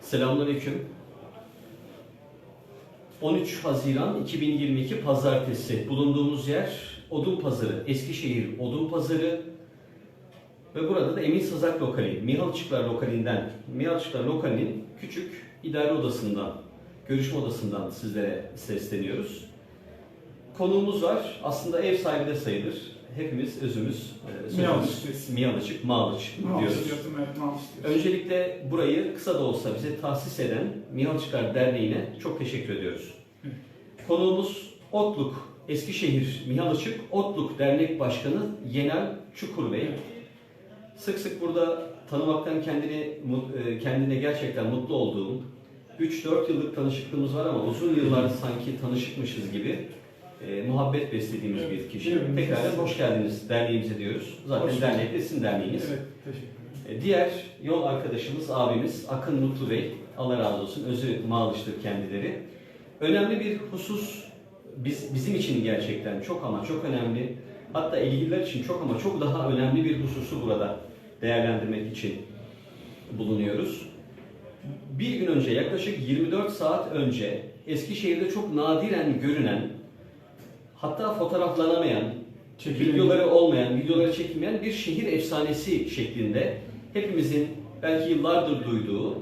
Selamünaleyküm. 13 Haziran 2022 Pazartesi. Bulunduğumuz yer Odun Pazarı, Eskişehir Odun Pazarı. Ve burada da Emin Sazak Lokali, Mihalçıklar Lokali'nden, Mihalçıklar Lokali'nin küçük idare odasından, görüşme odasından sizlere sesleniyoruz. Konuğumuz var. Aslında ev sahibi de sayılır. Hepimiz özümüz, e, sözümüz Mihalçık. Mihalçık, Mağlıç Mal diyoruz. istiyorsun, evet. Öncelikle burayı kısa da olsa bize tahsis eden Mihalçıklar Derneği'ne çok teşekkür ediyoruz. Evet. Konuğumuz Otluk, Eskişehir Mihalçık Otluk Dernek Başkanı Yenal Çukur Bey. Sık sık burada tanımaktan kendini e, kendine gerçekten mutlu olduğum 3-4 yıllık tanışıklığımız var ama uzun yıllar sanki tanışıkmışız gibi e, muhabbet beslediğimiz bir Evet, kişi. birbirimize- Tekrar hoş geldiniz derneğimize diyoruz. Zaten Hoş dernek de sizin derneğiniz. Evet, teşekkür ederim. E, Diğer yol arkadaşımız, abimiz Akın Mutlu Bey. Allah razı olsun. Özü mağlıştır kendileri. Önemli bir husus biz, bizim için gerçekten çok ama çok önemli. Hatta ilgililer için çok ama çok daha önemli bir hususu burada değerlendirmek için bulunuyoruz. Bir gün önce yaklaşık 24 saat önce Eskişehir'de çok nadiren görünen hatta fotoğraflanamayan Çekilen- videoları olmayan, videoları çekilmeyen bir şehir efsanesi şeklinde hepimizin belki yıllardır duyduğu e,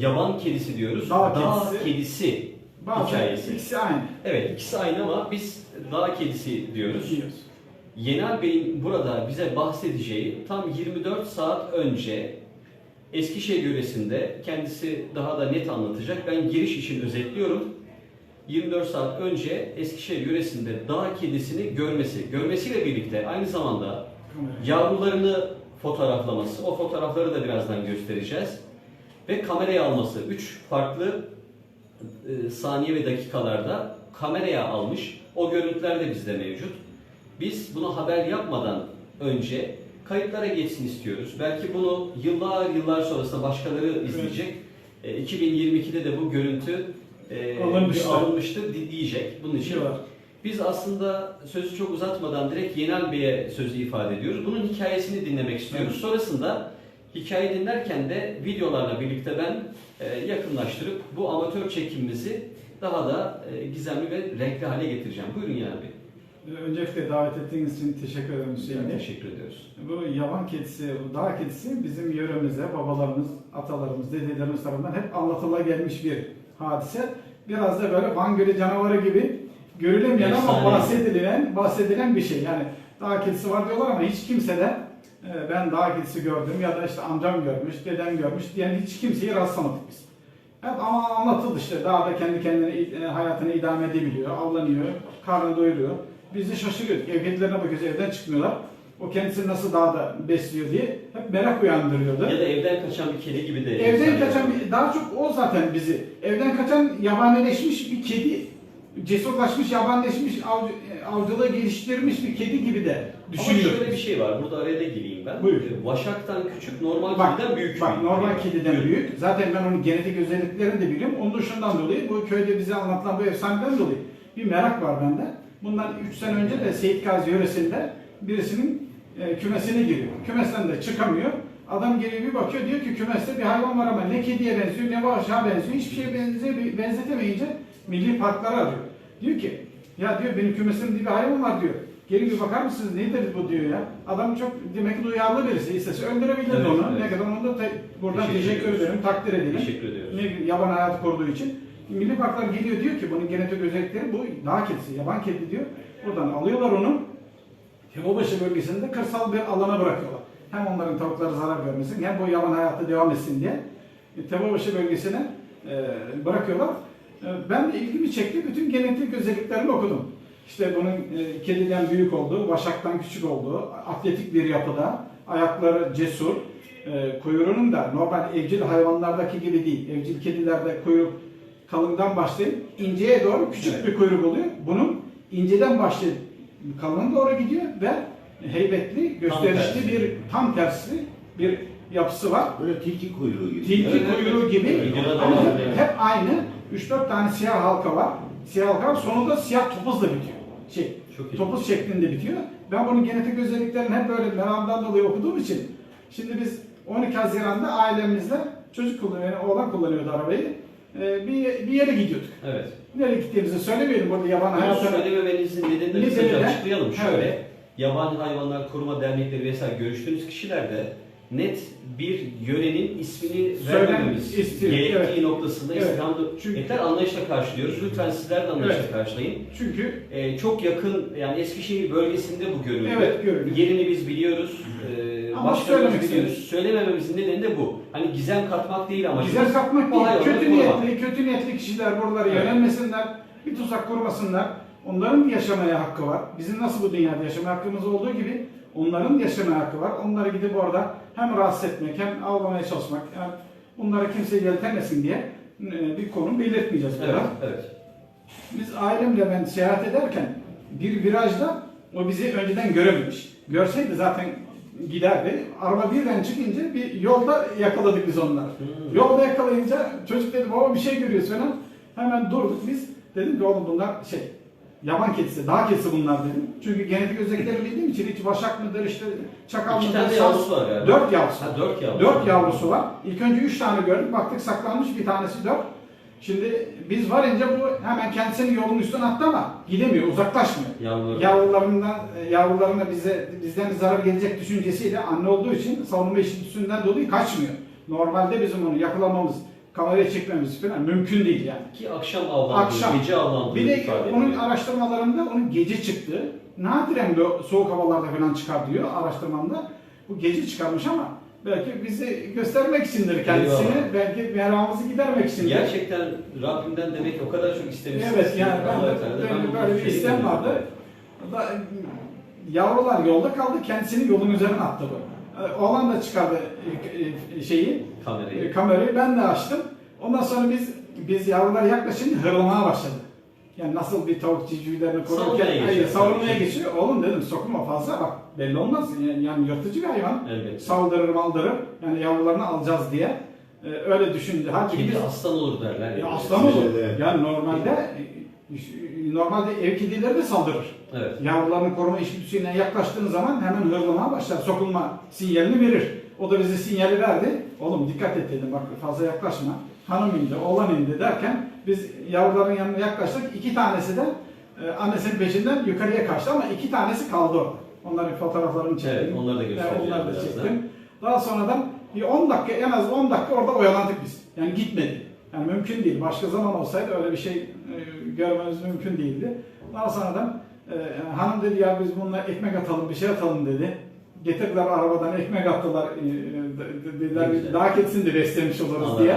yaban kedisi diyoruz. Dağ kedisi, kedisi. Bazen hikayesi. ikisi aynı. Evet ikisi aynı ama biz dağ kedisi diyoruz. Diyoruz. Yenal Bey'in burada bize bahsedeceği tam 24 saat önce Eskişehir yöresinde kendisi daha da net anlatacak. Ben giriş için özetliyorum. 24 saat önce Eskişehir yöresinde dağ kedisini görmesi, görmesiyle birlikte aynı zamanda yavrularını fotoğraflaması, o fotoğrafları da birazdan göstereceğiz. Ve kameraya alması, 3 farklı e, saniye ve dakikalarda kameraya almış. O görüntüler de bizde mevcut. Biz bunu haber yapmadan önce kayıtlara geçsin istiyoruz. Belki bunu yıllar yıllar sonrasında başkaları izleyecek. E, 2022'de de bu görüntü e, Alınmıştı. alınmıştı di- diyecek. Bunun için şey var. biz aslında sözü çok uzatmadan direkt Yenal Bey'e sözü ifade ediyoruz. Bunun hikayesini dinlemek istiyoruz. Sonrasında hikaye dinlerken de videolarla birlikte ben e, yakınlaştırıp bu amatör çekimimizi daha da e, gizemli ve renkli hale getireceğim. Buyurun Yenal Bey. Öncelikle davet ettiğiniz için teşekkür ederim Hüseyin Bey. Teşekkür ediyoruz. Bu yaban kedisi, bu dağ kedisi bizim yöremize, babalarımız, atalarımız, dedelerimiz tarafından hep anlatıla gelmiş bir hadise. Biraz da böyle Van Gölü canavarı gibi görülemeyen ama bahsedilen, bahsedilen bir şey. Yani dağ kedisi var diyorlar ama hiç kimse de e, ben dağ kedisi gördüm ya da işte amcam görmüş, dedem görmüş diyen hiç kimseyi rastlamadık biz. Hep ama anlatıldı işte dağda kendi kendine e, hayatını idame edebiliyor, avlanıyor, karnını doyuruyor. Biz de şaşırıyorduk. Ev kedilerine bakıyoruz evden çıkmıyorlar. O kendisini nasıl dağda besliyor diye hep merak uyandırıyordu. Ya da evden kaçan bir kedi gibi de. Evden kaçan bir- daha çok o zaten bizi. Evden kaçan yabanileşmiş bir kedi, cesurlaşmış, yabanileşmiş, avcı, e, avcılığı geliştirmiş bir kedi gibi de Ama düşünüyoruz. şöyle bir şey var. Burada araya da gireyim ben. Buyur. E, Vaşaktan küçük, normal Bak, kediden büyük. Bak bir normal kediden Buyurun. büyük. Zaten ben onun genetik özelliklerini de biliyorum. Onun şundan dolayı bu köyde bize anlatılan bu efsaneden dolayı bir merak var bende. Bundan 3 sene önce de Seyit Gazi yöresinde birisinin e, kümesine giriyor. Kümesten de çıkamıyor. Adam geliyor bir bakıyor diyor ki kümeste bir hayvan var ama ne kediye benziyor ne vaşağa benziyor. Hiçbir şeye benziyor, benzetemeyince milli parkları arıyor. Diyor ki ya diyor benim kümesimde bir hayvan var diyor. Gelin bir bakar mısınız nedir bu diyor ya. Adam çok demek ki duyarlı birisi. İstese öldürebilirdi Evet, onu. evet. Ne kadar onu da te- buradan Teşekkür teşekkür, ediyoruz. ederim, takdir edelim. Teşekkür ediyoruz. Ne, yaban hayatı koruduğu için. Milli Parklar geliyor diyor ki bunun genetik özellikleri bu dağ kedisi, yaban kedi diyor. Buradan alıyorlar onu. Temobaşı bölgesinde kırsal bir alana bırakıyorlar. Hem onların tavukları zarar görmesin hem bu yaban hayatı devam etsin diye. Temobaşı bölgesine e, bırakıyorlar. E, ben de ilgimi çekti. Bütün genetik özelliklerini okudum. İşte bunun e, kediden büyük olduğu, vaşaktan küçük olduğu, atletik bir yapıda, ayakları cesur, e, kuyruğunun da normal evcil hayvanlardaki gibi değil. Evcil kedilerde kuyruk kalından başlayıp inceye doğru küçük Evet. bir kuyruk oluyor. Bunun inceden başlayıp kalına doğru gidiyor ve heybetli, gösterişli tersi. bir tam tersi bir yapısı var. Böyle tilki kuyruğu gibi. Tilki Evet, evet. kuyruğu gibi Evet, ama hep, evet. hep aynı 3-4 tane siyah halka var. Siyah halka var. Sonunda siyah topuzla bitiyor. Şey, Çok iyi. topuz şeklinde bitiyor. Ben bunun genetik özelliklerini hep böyle meramdan dolayı okuduğum için şimdi biz 12 Haziran'da ailemizle çocuk kullanıyor, yani oğlan kullanıyordu arabayı. Ee, bir, bir yere gidiyorduk. Evet. Nereye gittiğimizi söylemeyelim burada yaban Bunu söylememenizin nedenini de Nedeni de- açıklayalım. Evet. Şöyle, yaban hayvanlar koruma dernekleri vesaire görüştüğünüz kişiler de net bir yörenin ismini vermememiz istiyor, gerektiği evet. noktasında Evet. istirhamda Çünkü- yeter anlayışla karşılıyoruz. Lütfen sizler de anlayışla Evet. karşılayın. Çünkü Ee, çok yakın yani Eskişehir bölgesinde bu görüldü. Evet, görüldü. Yerini biz biliyoruz. Ee, Ama söylemek biliyoruz. Söylemememizin nedeni de bu. Hani gizem katmak değil amacımız. güzel katmak değil. hayvanları Kötü niyetli, kötü niyetli kişiler buralara Evet. yönelmesinler. Bir tuzak kurmasınlar. Onların yaşamaya hakkı var. Bizim nasıl bu dünyada yaşamaya hakkımız olduğu gibi onların yaşamaya hakkı var. Onları gidip orada hem rahatsız etmek hem avlamaya çalışmak. Yani bunlara kimse yeltenmesin diye e, bir konu belirtmeyeceğiz. Evet, evet. Biz ailemle ben seyahat ederken bir virajda o bizi önceden görememiş. Görseydi zaten giderdi. Araba birden çıkınca bir yolda yakaladık biz onları. Hmm. Yolda yakalayınca çocuk dedi baba bir şey görüyorsun ha. Hemen durduk biz. Dedim ki oğlum bunlar şey yaban kedisi, dağ kedisi bunlar dedim. Çünkü genetik özelliklerini bildiğim için hiç vaşak mıdır işte çakal İki mıdır, tane yavrusu var galiba. Dört yavrusu. Ha, dört yavrusu. Dört yavrusu var. İlk önce üç tane gördük. Baktık saklanmış bir tanesi dört. Şimdi biz varınca bu hemen kendisini yolun üstüne attı ama gidemiyor, uzaklaşmıyor. Yavruları. Yavrularından, yavrularına bize bizden zarar gelecek düşüncesiyle anne olduğu için savunma içgüdüsünden dolayı kaçmıyor. Normalde bizim onu yakalamamız, kameraya çekmemiz falan mümkün değil yani. Ki akşam avlandığı, Akşam. gece avlandığı Bir de onun ediliyor. araştırmalarında onun gece çıktı. Nadiren böyle soğuk havalarda falan çıkar diyor araştırmamda. Bu gece çıkarmış ama belki bizi göstermek içindir kendisini. Eyvallah. Belki meramımızı gidermek içindir. Gerçekten Rabbimden demek ki o kadar çok istemişsiniz. Evet yani ben, de, ben bu böyle bir istem vardı. Da, yavrular yolda kaldı, kendisini yolun üzerine attı bu. Ee, Oğlan da çıkardı e, e, şeyi, Kamerayı. e, kamerayı, ben de açtım. Ondan sonra biz biz yavrular yaklaşınca hırlamaya başladı. Yani nasıl bir tavuk civcivlerini korurken Savunmaya geçiyor. hayır, savunmaya geçiyor. Oğlum dedim sokma fazla bak belli olmaz. Yani, yani yırtıcı bir hayvan. Elbette. Saldırır maldırır. Yani yavrularını alacağız diye. Ee, öyle düşündü. Halbuki Kedi biz aslan olur derler. ya aslan olur. Evet. Yani normalde normalde ev kedileri de saldırır. Evet. Yavrularını koruma içgüdüsüyle yaklaştığın zaman hemen hırlamaya başlar. Sokulma sinyalini verir. O da bize sinyali verdi. Oğlum dikkat et dedim bak fazla yaklaşma. Hanım indi, oğlan indi derken biz yavruların yanına yaklaştık. İki tanesi de e, annesinin peşinden yukarıya kaçtı ama iki tanesi kaldı orada. Onların fotoğraflarını çektim. Evet, onları da göstereceğim Onları da çektim. Daha sonradan bir 10 dakika en az 10 dakika orada oyalandık biz. Yani gitmedi. Yani mümkün değil. Başka zaman olsaydı öyle bir şey e, görmemiz mümkün değildi. Daha sonradan e, hanım dedi ya biz bununla ekmek atalım, bir şey atalım dedi. Getirdiler arabadan ekmek attılar. E, de- dediler güzel. daha ketsin de beslemiş oluruz Allah diye.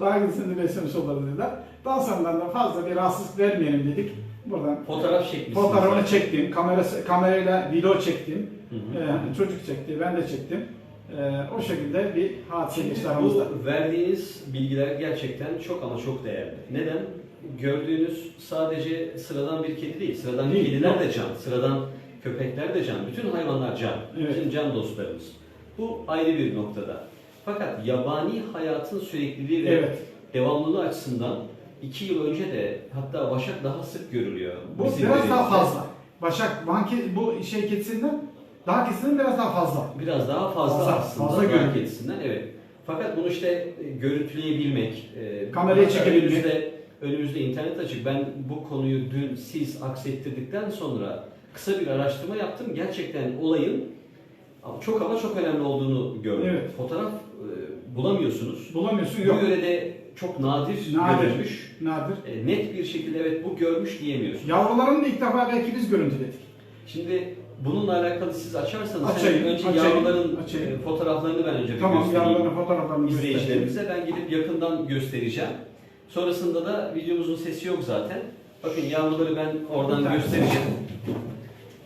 Daha ketsin de beslemiş oluruz dediler. Daha sonradan da fazla bir rahatsızlık vermeyelim dedik. Buradan Fotoğraf çekmişsiniz. fotoğrafını zaten. çektim, kamerası, kamerayla video çektim. Hı hı. Ee, çocuk çekti, ben de çektim. Ee, o şekilde bir hadise geçti aramızda. Bu verdiğiniz bilgiler gerçekten çok ama çok değerli. Neden? Gördüğünüz sadece sıradan bir kedi değil. Sıradan Değil, kediler de can, sıradan köpekler de can. Bütün hayvanlar can. Evet. Bizim can dostlarımız. Bu ayrı bir noktada. Fakat yabani hayatın sürekliliği ve Evet. devamlılığı açısından iki yıl önce de hatta Başak daha sık görülüyor. Bu biraz daha yörelimizde. fazla. Başak, banki, bu şey kedisinden, daha kedisinden biraz daha fazla. Biraz daha fazla, Fazla, aslında fazla kedisinden evet. Fakat bunu işte e, görüntüleyebilmek, e, Kameraya çekebilmek. Önümüzde, internet açık. Ben bu konuyu dün siz aksettirdikten sonra kısa bir araştırma yaptım. Gerçekten olayın çok ama çok önemli olduğunu gördüm. Evet. Fotoğraf e, bulamıyorsunuz. Bulamıyorsun, yok. Bu yörede çok nadir, Nadir. görülmüş. Nadir. E, net bir şekilde evet bu görmüş diyemiyorsunuz. Yavrularını da ilk defa belki biz görüntüledik. Şimdi bununla alakalı siz açarsanız Açayım, önce açayım, yavruların açayım. e, fotoğraflarını ben önce bir Tamam, göstereyim. yavruların fotoğraflarını göstereyim. izleyicilerimize ben gidip yakından göstereceğim. Sonrasında da videomuzun sesi yok zaten. Bakın yavruları ben oradan göstereceğim.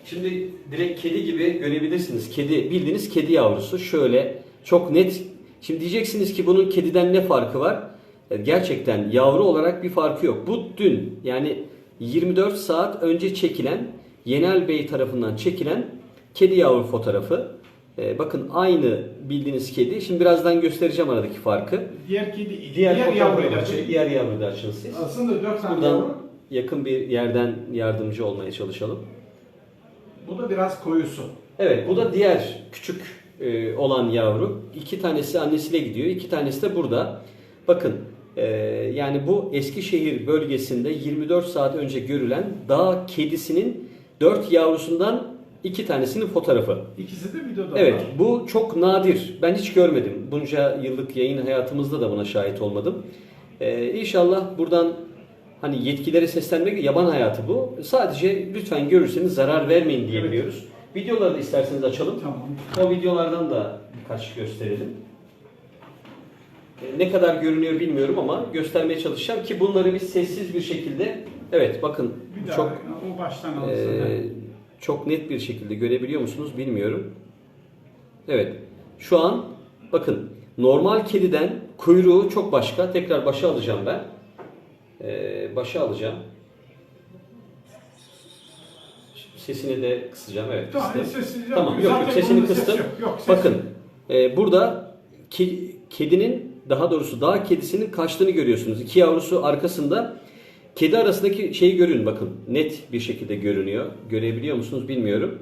Şimdi direkt kedi gibi görebilirsiniz. Kedi bildiğiniz kedi yavrusu şöyle çok net. Şimdi diyeceksiniz ki bunun kediden ne farkı var? E, Gerçekten yavru olarak bir farkı yok. Bu dün yani 24 saat önce çekilen Yenel Bey tarafından çekilen kedi yavru fotoğrafı. E, bakın aynı bildiğiniz kedi. Şimdi birazdan göstereceğim aradaki farkı. Diğer kedi, Diğer, diğer, yavruyu da çek. diğer yavruyu da açın siz. Aslında dört tane Buradan yavru. yakın bir yerden yardımcı olmaya çalışalım. Bu da biraz koyusu. Evet, bu da diğer küçük e, olan yavru. iki tanesi annesiyle gidiyor, iki tanesi de burada. Bakın e, yani bu Eskişehir bölgesinde 24 saat önce görülen dağ kedisinin 4 yavrusundan iki tanesinin fotoğrafı. İkisi de videoda Evet, var. bu çok nadir. Ben hiç görmedim. Bunca yıllık yayın hayatımızda da buna şahit olmadım. Ee, inşallah buradan hani yetkilere seslenmek yaban hayatı bu. Sadece lütfen görürseniz zarar vermeyin diyebiliyoruz. Videoları da isterseniz açalım. Tamam. O videolardan da birkaç gösterelim. Ee, Ne kadar görünüyor bilmiyorum ama göstermeye çalışacağım ki bunları biz sessiz bir şekilde evet bakın Bir daha çok o baştan ee, alırsın. Çok net bir şekilde görebiliyor musunuz bilmiyorum. Evet. Şu an bakın normal kediden kuyruğu çok başka. Tekrar başa alacağım ben. Ee, başa alacağım. Sesini de kısacağım. Evet. Tamam, kıstım. sessiz yok. Tamam. Yok, yok, Zaten sesini bunun ses kıstım. yok, yok, ses Bakın e, burada ke- kedinin daha doğrusu dağ kedisinin kaçtığını görüyorsunuz. İki yavrusu arkasında. Kedi arasındaki şeyi görün bakın. Net bir şekilde görünüyor. Görebiliyor musunuz bilmiyorum.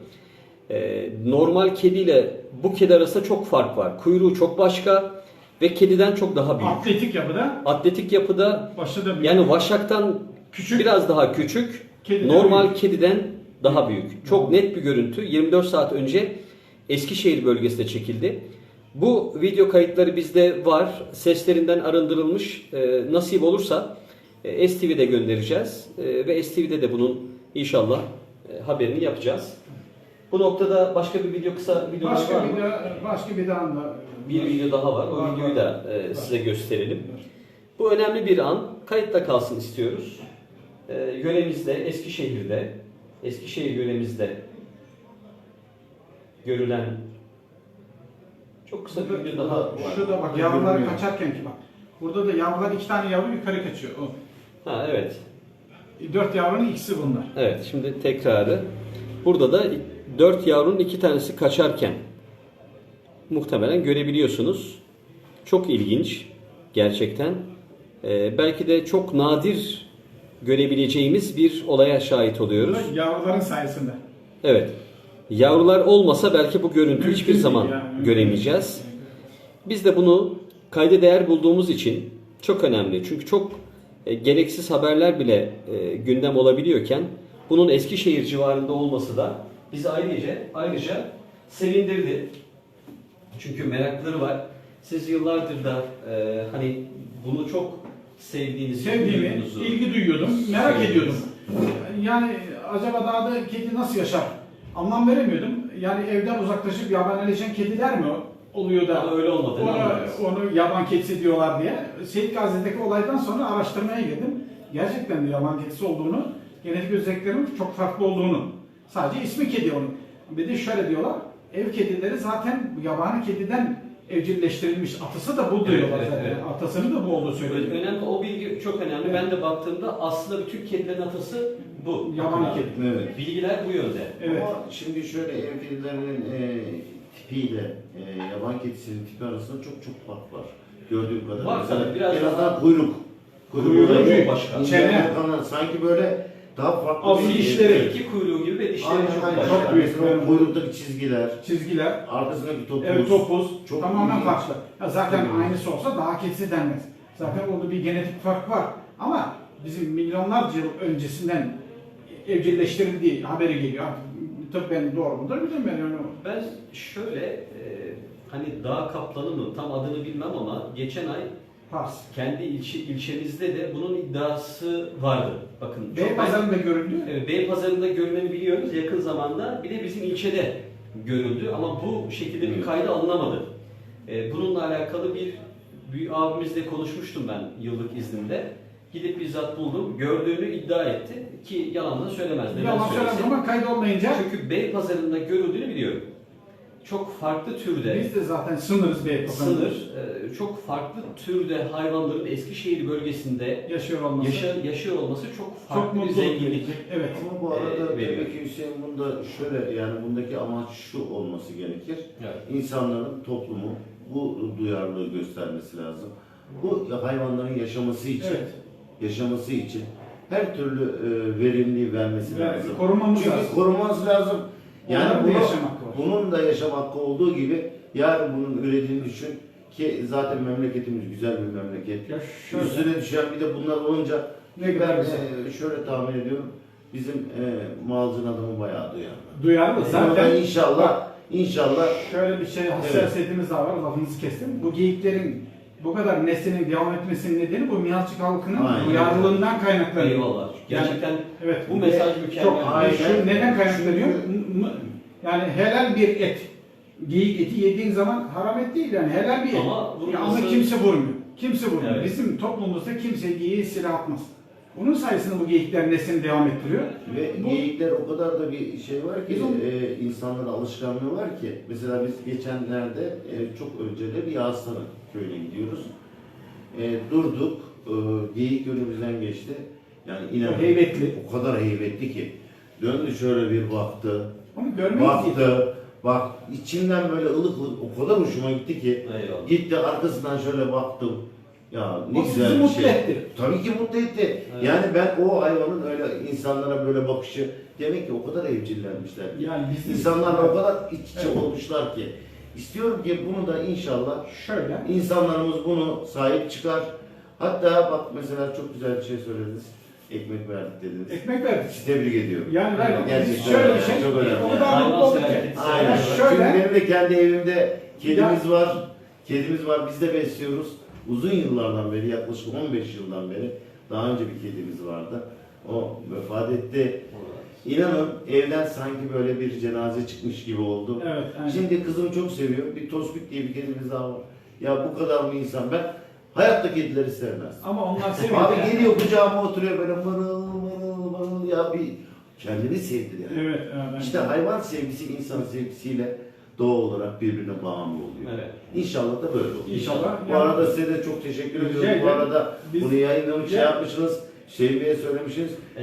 E, normal kediyle bu kedi arasında çok fark var. Kuyruğu çok başka ve kediden çok daha büyük. Atletik yapıda Atletik yapıda başı da büyük. yani vaşaktan Küçük. biraz daha küçük, Kediden normal büyük. kediden daha büyük. Çok net bir görüntü. 24 saat önce Eskişehir bölgesinde çekildi. Bu video kayıtları bizde var. Seslerinden arındırılmış. Ee, nasip olursa e, STV'de göndereceğiz. E, ve STV'de de bunun inşallah e, haberini yapacağız. Bu noktada başka bir video kısa var başka mı? bir de başka bir de anda Bir video daha var. O Var, videoyu var. da e, size gösterelim. Bu önemli bir an. Kayıtta kalsın istiyoruz. E, yöremizde, Eskişehir'de, Eskişehir yöremizde görülen çok kısa bir video daha var. Şurada bak yavrular kaçarken ki bak. Burada da yavrular iki tane yavru yukarı kaçıyor. O. Ha evet. Dört yavrunun ikisi bunlar. Evet şimdi tekrarı. Burada da dört yavrunun iki tanesi kaçarken muhtemelen görebiliyorsunuz. Çok ilginç gerçekten. Ee, belki de çok nadir görebileceğimiz bir olaya şahit oluyoruz. Burada yavruların sayesinde. Evet. Yavrular olmasa belki bu görüntü Mümkün hiçbir zaman yani. göremeyeceğiz. Biz de bunu kayda değer bulduğumuz için çok önemli. Çünkü çok e, gereksiz haberler bile e, gündem olabiliyorken bunun Eskişehir civarında olması da bizi ayrıca ayrıca sevindirdi. Çünkü merakları var. Siz yıllardır da e, hani bunu çok sevdiğinizi, Sevdiğimi, duyduğunuzu ilgi duyuyordum, merak söylediniz. ediyordum. Yani acaba dağda kedi nasıl yaşar? Anlam veremiyordum. Yani evden uzaklaşıp yabaneleşen kediler mi oluyor da Ama öyle olmadığını onu, onu yaban kedisi diyorlar diye. Seyit Gazi'deki olaydan sonra araştırmaya girdim. Gerçekten de yaban kedisi olduğunu, genetik özelliklerinin çok farklı olduğunu. Sadece ismi kedi onun. Bir de şöyle diyorlar, ev kedileri zaten yabani kediden evcilleştirilmiş. Atası da bu diyorlar evet, zaten. evet. Atasının da bu olduğu söyleniyor. Önemli, o bilgi çok önemli. Evet. Ben de baktığımda aslında bütün kedilerin atası bu. Yaban kedi. Evet. Bilgiler bu yönde. Evet. Ama şimdi şöyle ev kedilerinin e, tipiyle e, yaban kedisinin tipi arasında çok çok fark var. Gördüğüm kadarıyla. Var Mesela biraz en daha- azından kuyruk. Kuyruğu olayı büyük. başka. ince Çene. sanki böyle daha farklı bir dişleri. İki kuyruğu gibi ve dişleri Aynen, çok aynen. başka. Çok büyük. Mesela o kuyruktaki çizgiler, Çizgiler, arkasındaki topuz. Evet topuz Çok tamamen ilginç. farklı. Ya zaten Çok aynısı olsa daha kedisi denmez. Zaten orada bir genetik fark var. Ama bizim milyonlarca yıl öncesinden evcilleştirildiği haberi geliyor. Tıbben doğru mudur bilmiyorum. Yani Ben şöyle e, hani dağ kaplanı mı tam adını bilmem ama geçen ay pas. kendi ilçe, ilçemizde de bunun iddiası vardı. Bakın çok Beypazarı'nda görüldü. Evet, Beypazarı'nda görüneni biliyoruz yakın zamanda. Bir de bizim ilçede görüldü ama bu şekilde bir kayda alınamadı. Ee, bununla alakalı bir büyük abimizle konuşmuştum ben yıllık iznimde. Gidip bizzat buldum. Gördüğünü iddia etti ki yalan da söylemez. Neden Yalan söyler söylesin? zaman kaydolmayınca Çünkü Beypazarı'nda görüldüğünü biliyorum. Çok farklı türde biz de zaten sınırız Beypazarı'nda. sınır, e, çok farklı türde hayvanların Eskişehir bölgesinde Yaşıyor olması. yaşa, yaşıyor olması çok Çok farklı bir mutlu zenginlik. Evet. Ama bu arada Ee, veriyor. demek ki Hüseyin bunda şöyle yani bundaki amaç şu olması gerekir. Evet. İnsanların, toplumu bu duyarlılığı göstermesi lazım. Bu hayvanların yaşaması için, Evet. Yaşaması için her türlü e, verimliği vermesi Ve lazım. korumamız Çünkü lazım. korumamız lazım. Yani Onların da bunu- yaşam hakkı var. bunun da yaşam hakkı olduğu gibi Yarın bunun ürediğini düşün ki zaten memleketimiz güzel bir memleket. Ya şöyle, Üstüne düşen bir de bunlar olunca Ne kadar ben güzel. e, şöyle tahmin ediyorum. Bizim e, mağazın adamı bayağı duyarlı. duyarlı Zaten zaten inşallah inşallah Şöyle bir şey hassasiyetimiz daha var, lafınızı kestim. Bu geyiklerin bu kadar neslinin devam etmesinin nedeni bu Miyazcık halkının Aynen. duyarlılığından kaynaklanıyor. Eyvallah. Gerçekten Evet. bu mesaj mükemmel. çok. Şu neden kaynaklanıyor? Çünkü- Yani helal bir et. Geyik eti yediğin zaman haram et değil yani helal bir et. Ama Ya vurulması- ama kimse vurmuyor. Kimse vurmuyor. Evet. Bizim toplumumuzda kimse geyiğe silah atmaz. Bunun sayesinde bu geyikler neslini devam ettiriyor. Ve Bu- geyikler o kadar da bir şey var ki onu- e, insanlara alışkanlığı var ki mesela biz geçenlerde e, çok önce de bir Aslanı köyüne gidiyoruz. E, durduk, e, geyik önümüzden geçti. Yani inanın Heybetli. o kadar heybetli ki döndü şöyle bir baktı, Onu görmeyiz diye. baktı, bak içimden böyle ılık ılık o kadar hoşuma gitti ki Eyvallah. gitti arkasından şöyle baktım. Ya ne O güzel sizi bir mutlu şey. etti. Tabii ki mutlu etti. Evet. Yani ben o hayvanın öyle insanlara böyle bakışı demek ki o kadar evcillenmişler. Yani biz İnsanlarla o kadar iç içe Evet. olmuşlar ki. İstiyorum ki bunu da inşallah şöyle insanlarımız bunu sahip çıkar. Hatta bak mesela çok güzel bir şey söylediniz. Ekmek verdik dediniz. ekmek verdik. Sizi tebrik ediyorum. Yani verdik. Gerçekten şöyle bir şey. çok önemli. O kadar Hayvan mutlu olduk Aynen. Ya Çünkü şöyle benim de kendi evimde kedimiz var. Kedimiz var. Biz de besliyoruz. Uzun yıllardan beri, yaklaşık 15 yıldan beri daha önce bir kedimiz vardı. O vefat etti. İnanın evden sanki böyle bir cenaze çıkmış gibi oldu. Evet, aynen. Şimdi kızım çok seviyor. Bir tospik diye bir kedimiz daha var. Ya bu kadar mı insan? Ben hayatta kedileri sevmez. ama onlar seviyor. Abi yani. geliyor kucağıma oturuyor böyle mırıl mırıl mırıl ya bir kendini sevdir yani. Evet, evet. İşte hayvan sevgisi insan sevgisiyle doğal olarak birbirine bağımlı oluyor. Evet. İnşallah da böyle olur. İnşallah. Bu arada size de çok teşekkür ediyorum. Bu ederim. arada Biz- bunu yayınlamış şey Ya- yapmışsınız. Hüseyin Bey'e. Eyvallah.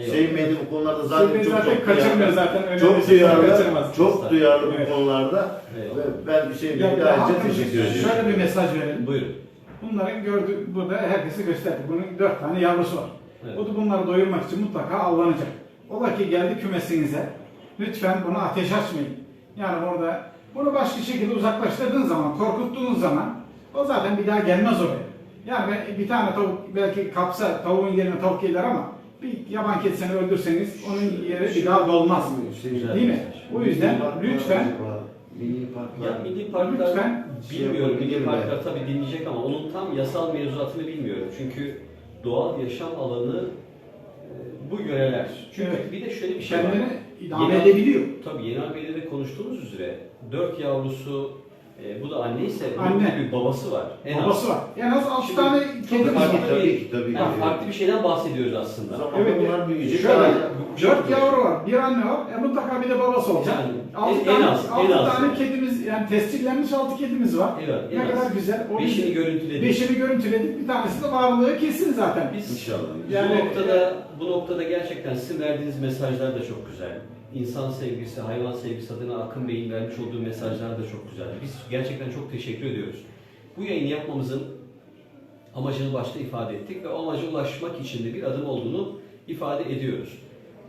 Hüseyin Bey de bu konularda zaten Zaten, çok zaten çok kaçırmıyor zaten. Önemli Çok şeyleri duyarlı. Çok duyarlı Evet. bu konularda. Eyvallah. Ve ben Hüseyin Ya Bey'e bir ayrıca teşekkür ediyorum. Şöyle bir mesaj verelim. Buyurun. Bunların gördük burada herkese gösterdik. Bunun dört tane yavrusu var. Evet. O da bunları doyurmak için mutlaka avlanacak. Ola ki geldi kümesinize. Lütfen bunu ateş açmayın. Yani orada bunu başka şekilde uzaklaştırdığın zaman, korkuttuğun zaman o zaten bir daha gelmez oraya. Yani bir tane tavuk belki kapsa tavuğun yerine tavuk gelir ama bir yaban kedisini öldürseniz onun yeri bir daha dolmaz. Değil mi? O yüzden lütfen? Milli parklar. Ya milli parklar Lütfen bilmiyorum. şey milli parklar tabii dinleyecek ama onun tam yasal mevzuatını bilmiyorum. Çünkü doğal yaşam alanı e, bu yöreler. Çünkü Evet. bir de şöyle bir şey var. İdame Yeni- edebiliyor. Tabii Yeni Bey'le de konuştuğumuz üzere dört yavrusu, e, bu da anne ise Anne. bir babası var. En az. Babası var. En az 6 Şimdi tane kedimiz farklı var. Tabii ki, tabii ki. yani farklı bir şeyden bahsediyoruz aslında. Zamanla Evet, bunlar büyüyecek. Şöyle, dört yavru var, bir anne var, e mutlaka bir de babası olacak. Yani altı en- tane, en az, en altı az. tane kedimiz, yani tescillenmiş altı kedimiz var. Evet, en ne az. kadar güzel. O Beşini görüntüledik. Beşini görüntüledik, bir tanesi de varlığı kesin zaten. Biz İnşallah. Yani- bu noktada bu noktada gerçekten sizin verdiğiniz mesajlar da çok güzel. İnsan sevgisi, hayvan sevgisi adına Akın Bey'in vermiş olduğu mesajlar da çok güzel. Biz gerçekten çok teşekkür ediyoruz. Bu yayını yapmamızın amacını başta ifade ettik ve o amaca ulaşmak için de bir adım olduğunu ifade ediyoruz.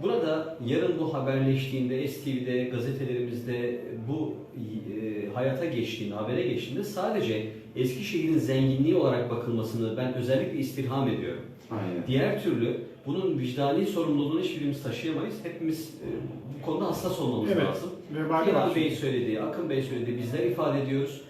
Burada yarın bu haberleştiğinde, STV'de, gazetelerimizde bu e, hayata geçtiğinde, habere geçtiğinde sadece Eskişehir'in zenginliği olarak bakılmasını ben özellikle istirham ediyorum. Aynen. Diğer türlü bunun vicdani sorumluluğunu hiçbirimiz taşıyamayız. Hepimiz e, bu konuda hassas olmamız Evet. lazım. Var. Bey söyledi, Akın Bey söyledi, bizler ifade ediyoruz.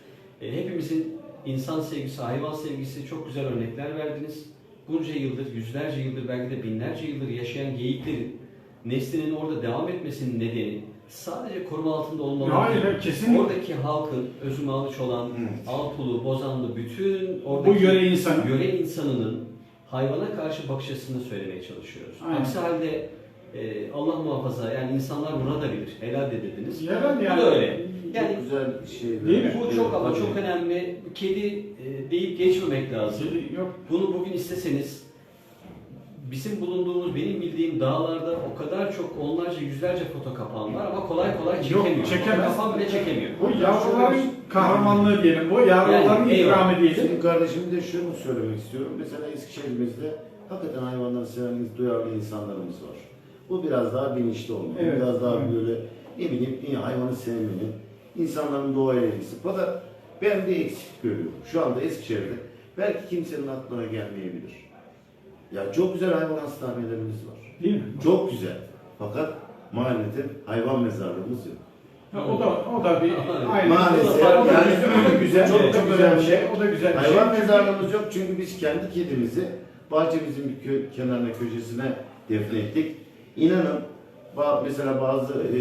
E, hepimizin insan sevgisi, hayvan sevgisi çok güzel örnekler verdiniz. Bunca yıldır, yüzlerce yıldır, belki de binlerce yıldır yaşayan geyiklerin neslinin orada devam etmesinin nedeni sadece koruma altında olmaları Hayır, değil. hayır, kesinlikle. Oradaki halkın özü mağluç olan Hı. Alpulu, Bozanlı, bütün Bu oradaki yöre insanı. yöre insanının hayvana karşı bakış açısını söylemeye çalışıyoruz. Aynen. Aksi halde e, Allah muhafaza yani insanlar buna da bilir. Helal de dediniz. Helal Bu yani. da öyle. Yani çok güzel bir şey. Değil mi? bu çok ama çok önemli. Kedi e, deyip geçmemek lazım. Kedi Yok. Bunu bugün isteseniz bizim bulunduğumuz, benim bildiğim dağlarda o kadar çok onlarca, yüzlerce foto kapağım var ama kolay kolay Yok, çekemiyor. çekemez. Foto kapağı bile çekemiyor. Bu yavruların kahramanlığı diyelim. Bu yavruların Yani, ikramı diyelim. Senin kardeşim de şunu söylemek istiyorum. Mesela Eskişehir'imizde hakikaten hayvanları seven, duyarlı insanlarımız var. Bu biraz daha bilinçli olmalı. Evet, Biraz daha evet. böyle ne bileyim iyi hayvanı sevmeli. insanların doğaya ilgisi. Fakat Ben bir eksik görüyorum. Şu anda Eskişehir'de belki kimsenin aklına gelmeyebilir. Ya çok güzel hayvan hastanelerimiz var. Değil mi? Çok güzel. Fakat maalesef hayvan mezarlığımız yok. Ya o da o da bir aynı. maalesef o da, yani da güzel, çok- da çok güzel bir şey. O da güzel bir Hayvan şey. mezarlığımız yok çünkü biz kendi kedimizi bahçemizin bir kö- kenarına köşesine defnettik. İnanın ba- mesela bazı e,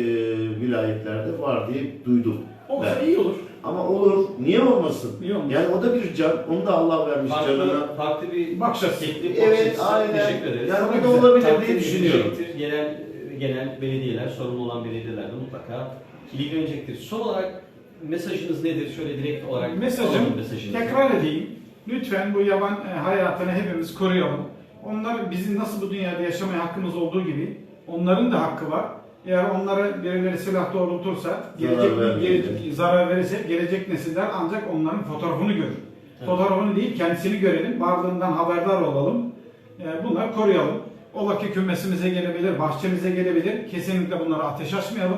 vilayetlerde var diye duydum. Olsa Ben. iyi olur. Ama olur. Niye olmasın? Niye olmasın? Yani o da bir can. Onu da Allah vermiş canına. Farklı, farklı bir Bakış açısı. Evet, aynen. Teşekkür ederiz. Yani bu da olabilir diye düşünüyorum. Genel, genel belediyeler, sorumlu olan belediyeler de mutlaka ilgilenecektir. Son olarak mesajınız nedir? Şöyle direkt olarak Mesajım, mesajınızı. tekrar edeyim. Lütfen bu yaban e, hayatını hepimiz koruyalım. Onlar bizim nasıl bu dünyada yaşamaya hakkımız olduğu gibi onların da hakkı var. Eğer onlara birileri silah doğrultursa, gelecek, vermeyelim. gelecek, zarar verirse gelecek nesiller ancak onların fotoğrafını görür. Evet. Fotoğrafını değil kendisini görelim, varlığından haberdar olalım. E, Bunları koruyalım. Ola ki kümesimize gelebilir, bahçemize gelebilir. Kesinlikle bunlara ateş açmayalım.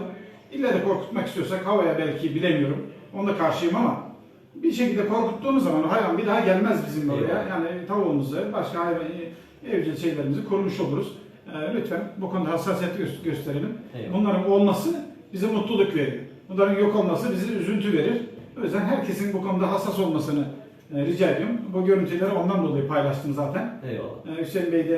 İlle de korkutmak istiyorsak havaya belki bilemiyorum. Ona karşıyım ama bir şekilde korkuttuğumuz zaman hayvan bir daha gelmez bizim oraya. Yani tavuğumuzu, başka hayvan, evcil şeylerimizi korumuş oluruz. Ee, lütfen bu konuda hassasiyet gö- gösterelim. Eyvallah. Bunların olması bize mutluluk verir. Bunların yok olması bize üzüntü verir. O yüzden herkesin bu konuda hassas olmasını e, rica ediyorum. Bu görüntüleri ondan dolayı paylaştım zaten. Eyvallah. Ee, Hüseyin Bey de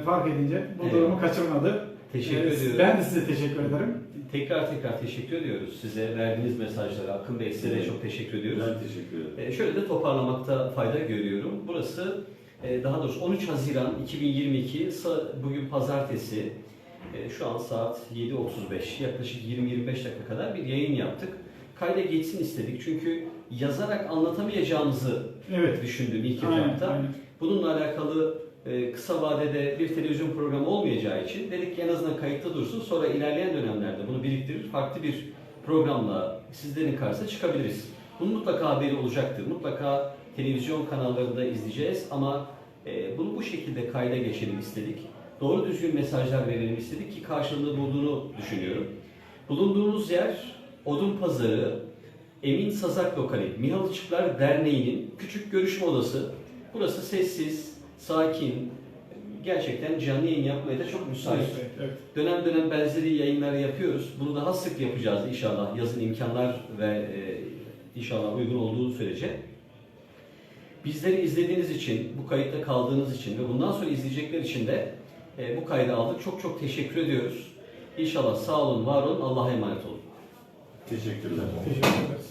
e, fark edince bu Eyvallah. durumu kaçırmadı. Teşekkür Ee, ediyorum. Ben de size teşekkür ederim. Tekrar tekrar teşekkür ediyoruz size verdiğiniz mesajlara. Akın Bey size de çok teşekkür ediyoruz. Ben teşekkür ederim. E, şöyle de toparlamakta fayda görüyorum. Burası e, daha doğrusu 13 Haziran 2022 sa- bugün pazartesi. E, Şu an saat 7.35 yaklaşık 20-25 dakika kadar bir yayın yaptık. Kayda geçsin istedik çünkü yazarak anlatamayacağımızı Evet. düşündüm ilk etapta. aynen. Bununla alakalı e, kısa vadede bir televizyon programı olmayacağı için dedik ki en azından kayıtta dursun. Sonra ilerleyen dönemlerde bunu biriktirir farklı bir programla sizlerin karşısına çıkabiliriz. Bunun mutlaka haberi olacaktır. Mutlaka televizyon kanallarında izleyeceğiz ama bunu bu şekilde kayda geçelim istedik. Doğru düzgün mesajlar verelim istedik ki karşılığını bulduğunu düşünüyorum. Bulunduğunuz yer Odun Pazarı Emin Sazak Lokali Mihalıçıklar Derneği'nin küçük görüşme odası. Burası sessiz, sakin, gerçekten canlı yayın yapmaya da çok müsait. Evet, evet. Dönem dönem benzeri yayınlar yapıyoruz. Bunu daha sık yapacağız inşallah yazın imkanlar ve e, inşallah uygun olduğu sürece. Bizleri izlediğiniz için, bu kayıtta kaldığınız için ve bundan sonra izleyecekler için de e, bu kaydı aldık. Çok çok teşekkür ediyoruz. İnşallah sağ olun, var olun, Allah'a emanet olun. Teşekkürler. Teşekkür ederiz.